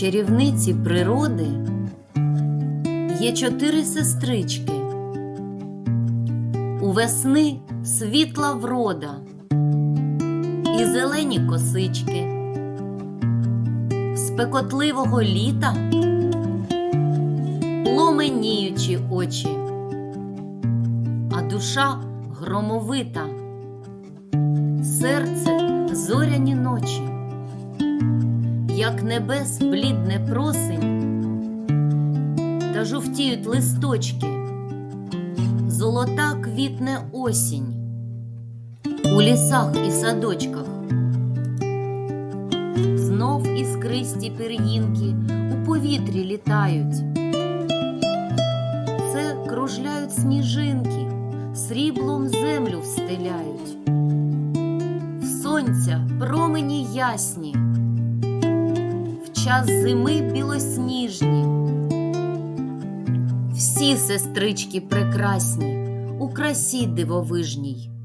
чарівниці природи є чотири сестрички. У весни світла врода і зелені косички. Спекотливого літа пломеніючі очі, а душа громовита, серце зоряні ночі, як небес блідне просень, та жовтіють листочки, золота квітне осінь у лісах і садочках. Знов іскристі пір'їнки у повітрі літають. Це кружляють сніжинки, сріблом землю встиляють. Сонця промені ясні, час зими білосніжні. Всі сестрички прекрасні у красі дивовижній.